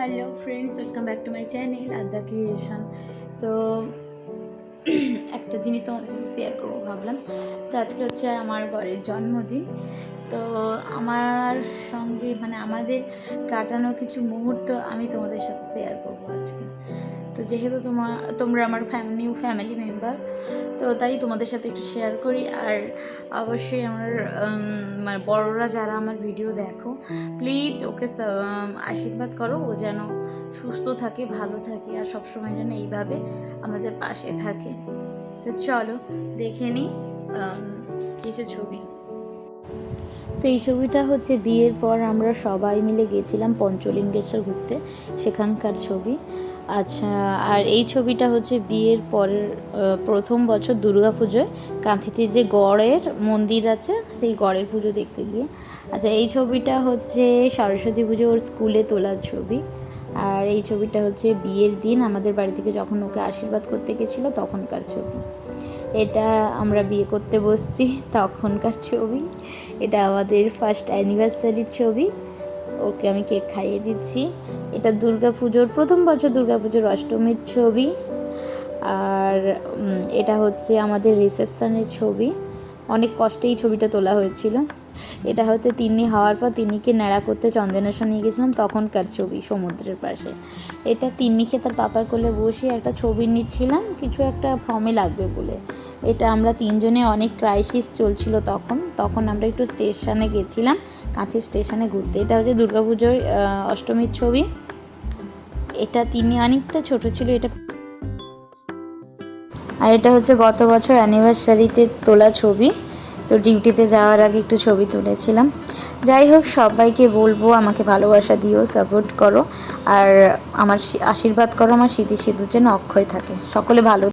Hello friends, welcome back to my channel Adya creation. তো একটা জিনিস তোমাদের সাথে শেয়ার করব ভাবলাম। তো আজকে হচ্ছে আমার বরের জন্মদিন। তো আমার সঙ্গে মানে আমাদের কাটানো কিছু মুহূর্ত আমি তোমাদের সাথে শেয়ার করব আজকে। তো যেহেতু তোমার তোমরা আমার নিউ ফ্যামিলি মেম্বার তো তাই তোমাদের সাথে একটু শেয়ার করি। আর অবশ্যই আমার মানে বড়রা যারা আমার ভিডিও দেখো প্লিজ ওকে আশীর্বাদ করো। ও যেন সুস্থ থাকে, ভালো থাকে, আর সবসময় যেন এইভাবে আমাদের পাশে থাকে। তো চলো, দেখে নিই কিছু ছবি। তো এই ছবিটা হচ্ছে বিয়ের পর আমরা সবাই মিলে গেছিলাম পঞ্চলিঙ্গেশ্বর ঘুরতে, সেখানকার ছবি। আচ্ছা আর এই ছবিটা হচ্ছে বিয়ের পরের প্রথম বছর দুর্গা পুজোয় কাঁথিতে যে গড়ের মন্দির আছে, সেই গড়ের পুজো দেখতে গিয়ে। আচ্ছা এই ছবিটা হচ্ছে সরস্বতী পুজো ওর স্কুলে তোলা ছবি। আর এই ছবিটা হচ্ছে বিয়ের দিন। আমাদের বাড়ি থেকে যখন ওকে আশীর্বাদ করতে গেছিল, তখনকার ছবি। এটা আমরা বিয়ে করতে বসছি তখনকার ছবি। এটা আমাদের ফার্স্ট অ্যানিভার্সারির ছবি। ওকে আমি কেক খাইয়ে দিচ্ছি। এটা দুর্গা পুজোর প্রথম বছর দুর্গা পুজোর অষ্টমীর ছবি। আর এটা হচ্ছে আমাদের রিসেপশানের ছবি। অনেক কষ্টে এই ছবিটা তোলা হয়েছিল। এটা হচ্ছে তিন্নি হওয়ার পর তিন্নিকে ন্যাড়া করতে চন্দনেশ্বর নিয়ে গেছিলাম, তখনকার ছবি সমুদ্রের পাশে। এটা তিন্নিকে তার পাপার কোলে বসে একটা ছবি নিচ্ছিলাম, কিছু একটা ফর্মে লাগবে বলে। এটা আমরা তিনজনে অনেক ক্রাইসিস চলছিল তখন তখন আমরা একটু স্টেশনে গেছিলাম কাঁথি স্টেশনে ঘুরতে। এটা হচ্ছে দুর্গাপুজোর অষ্টমীর ছবি। এটা তিনি অনেকটা ছোট ছিল, এটা আর এটা হচ্ছে গত বছর অ্যানিভার্সারিতে তোলা ছবি। তো ডিউটিতে যাওয়ার আগে একটু ছবি তুলেছিলাম। যাই হোক, সবাইকে বলব, আমাকে ভালোবাসা দিও সাপোর্ট করো। আর আমার আশীর্বাদ করো, আমার স্মৃতি সেতু যেন অক্ষয় থাকে। সকলে ভালো